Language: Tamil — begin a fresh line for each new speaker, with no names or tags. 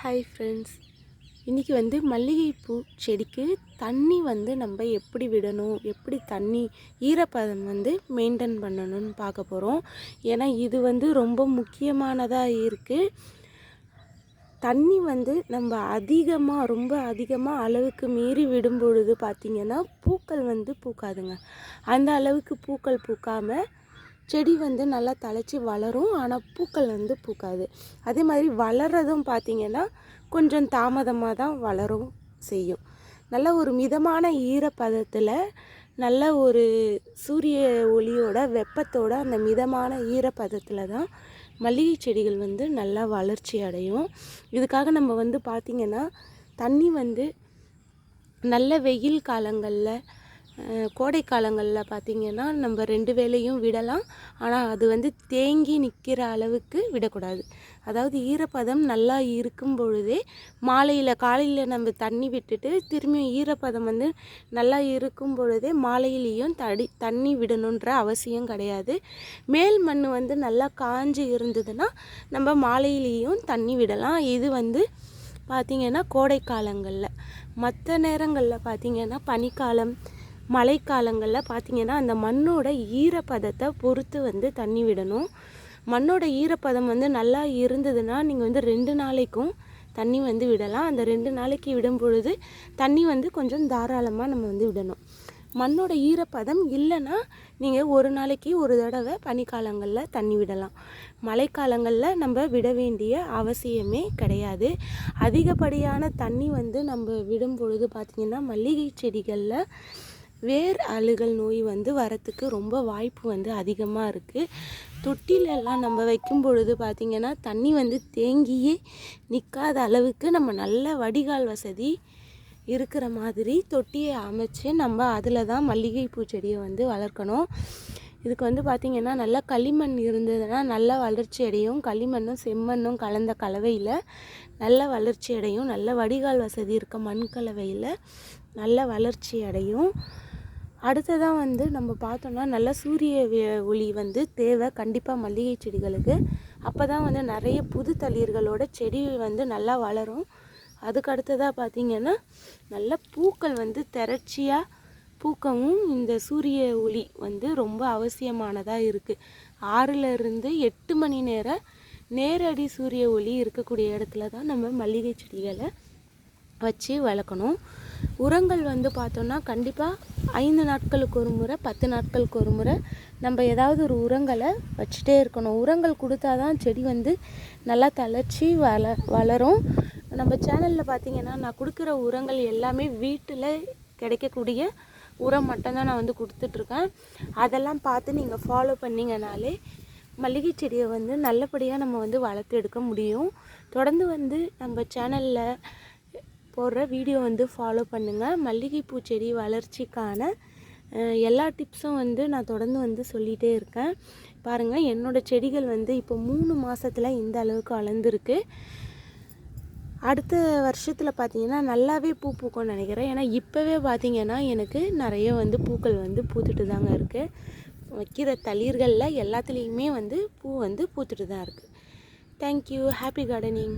ஹாய் ஃப்ரெண்ட்ஸ் இன்றைக்கி வந்து மல்லிகைப்பூ செடிக்கு தண்ணி வந்து நம்ம எப்படி விடணும் எப்படி தண்ணி ஈரப்பதம் வந்து மெயின்டைன் பண்ணணும்னு பார்க்க போகிறோம் ஏன்னா இது வந்து ரொம்ப முக்கியமானதாக இருக்குது தண்ணி வந்து நம்ம அதிகமாக ரொம்ப அதிகமாக அளவுக்கு மீறி விடும் பொழுது பார்த்திங்கன்னா பூக்கள் வந்து பூக்காதுங்க. அந்த அளவுக்கு பூக்கள் பூக்காமல் செடி வந்து நல்லா தழைச்சி வளரும் ஆனால் பூக்கள் வந்து பூக்காது. அதே மாதிரி வளர்கிறதும் பார்த்திங்கன்னா கொஞ்சம் தாமதமாக தான் வளரும் செய்யும். நல்ல ஒரு மிதமான ஈரப்பதத்தில் நல்ல ஒரு சூரிய ஒளியோட வெப்பத்தோட அந்த மிதமான ஈரப்பதத்தில் தான் மல்லிகை செடிகள் வந்து நல்லா வளர்ச்சி அடையும். இதுக்காக நம்ம வந்து பார்த்திங்கன்னா தண்ணி வந்து நல்ல வெயில் காலங்களில் கோடை காலங்களில் பார்த்திங்கன்னா நம்ம ரெண்டு வேலையும் விடலாம். ஆனால் அது வந்து தேங்கி நிற்கிற அளவுக்கு விடக்கூடாது. அதாவது ஈரப்பதம் நல்லா இருக்கும் பொழுதே மாலையில் காலையில் நம்ம தண்ணி விட்டுட்டு திரும்பியும் ஈரப்பதம் வந்து நல்லா இருக்கும் பொழுதே மாலையிலையும் தடி தண்ணி விடணுன்ற அவசியம் கிடையாது. மேல் மண் வந்து நல்லா காஞ்சி இருந்ததுன்னா நம்ம மாலையிலையும் தண்ணி விடலாம். இது வந்து பார்த்திங்கன்னா கோடை காலங்களில். மற்ற நேரங்களில் பார்த்திங்கன்னா பனிக்காலம் மழைக்காலங்களில் பார்த்திங்கன்னா அந்த மண்ணோட ஈரப்பதத்தை பொறுத்து வந்து தண்ணி விடணும். மண்ணோட ஈரப்பதம் வந்து நல்லா இருந்ததுன்னா நீங்கள் வந்து ரெண்டு நாளைக்கும் தண்ணி வந்து விடலாம். அந்த ரெண்டு நாளைக்கு விடும் பொழுது தண்ணி வந்து கொஞ்சம் தாராளமாக நம்ம வந்து விடணும். மண்ணோட ஈரப்பதம் இல்லைன்னா நீங்கள் ஒரு நாளைக்கு ஒரு தடவை பனிக்காலங்களில் தண்ணி விடலாம். மழைக்காலங்களில் நம்ம விட வேண்டிய அவசியமே கிடையாது. அதிகப்படியான தண்ணி வந்து நம்ம விடும் பொழுது பார்த்திங்கன்னா மல்லிகை செடிகளில் வேர் அழுகல் நோய் வந்து வரத்துக்கு ரொம்ப வாய்ப்பு வந்து அதிகமாக இருக்குது தொட்டிலெல்லாம் நம்ம வைக்கும் பொழுது பார்த்திங்கன்னா தண்ணி வந்து தேங்கியே நிற்காத அளவுக்கு நம்ம நல்ல வடிகால் வசதி இருக்கிற மாதிரி தொட்டியை அமைச்சு நம்ம அதில் தான் மல்லிகைப்பூ செடியை வந்து வளர்க்கணும். இதுக்கு வந்து பார்த்திங்கன்னா நல்லா களிமண் இருந்ததுன்னா நல்ல வளர்ச்சி அடையும். களிமண்ணும் செம்மண்ணும் கலந்த கலவையில் நல்ல வளர்ச்சி அடையும். நல்ல வடிகால் வசதி இருக்க மண் கலவையில் நல்ல வளர்ச்சி அடையும். அடுத்ததாக வந்து நம்ம பார்த்தோம்னா நல்ல சூரிய ஒளி வந்து தேவை. கண்டிப்பாக மல்லிகை செடிகளுக்கு. அப்போ தான் வந்து நிறைய புது தளிர்களோட செடி வந்து நல்லா வளரும். அதுக்கு அடுத்ததாக பார்த்திங்கன்னா நல்ல பூக்கள் வந்து திரட்சியாக பூக்கவும் இந்த சூரிய ஒளி வந்து ரொம்ப அவசியமானதாக இருக்குது ஆறுலேருந்து எட்டு மணி நேரம் நேரடி சூரிய ஒளி இருக்கக்கூடிய இடத்துல தான் நம்ம மல்லிகை செடிகளை வச்சு வளர்க்கணும் உரங்கள் வந்து பார்த்தோன்னா கண்டிப்பாக ஐந்து நாட்களுக்கு ஒரு முறை பத்து நாட்களுக்கு ஒரு முறை நம்ம ஏதாவது ஒரு உரங்களை வச்சுட்டே இருக்கணும். உரங்கள் கொடுத்தா தான் செடி வந்து நல்லா தளர்ச்சி வள வளரும். நம்ம சேனலில் பார்த்திங்கன்னா நான் கொடுக்குற உரங்கள் எல்லாமே வீட்டில் கிடைக்கக்கூடிய உரம் மட்டும்தான் நான் வந்து கொடுத்துட்ருக்கேன். அதெல்லாம் பார்த்து நீங்கள் ஃபாலோ பண்ணிங்கனாலே மல்லிகை செடியை வந்து நல்லபடியாக நம்ம வந்து வளர்த்து எடுக்க முடியும். தொடர்ந்து வந்து நம்ம சேனலில் போடுற வீடியோ வந்து ஃபாலோ பண்ணுங்கள் மல்லிகைப்பூ செடி வளர்ச்சிக்கான எல்லா டிப்ஸும் வந்து நான் தொடர்ந்து வந்து சொல்லிகிட்டே இருக்கேன். பாருங்கள் என்னோடய செடிகள் வந்து இப்போ மூணு மாதத்தில் இந்த அளவுக்கு வளர்ந்துருக்கு. அடுத்த வருஷத்தில் பார்த்தீங்கன்னா நல்லாவே பூ பூக்கும்னு நினைக்கிறேன். ஏன்னா இப்போவே பார்த்திங்கன்னா எனக்கு நிறைய வந்து பூக்கள் வந்து பூத்துட்டு தாங்க இருக்குது வைக்கிற தளிர்களில் எல்லாத்துலேயுமே வந்து பூ வந்து பூத்துட்டு தான் இருக்குது தேங்க்யூ ஹாப்பி கார்டனிங்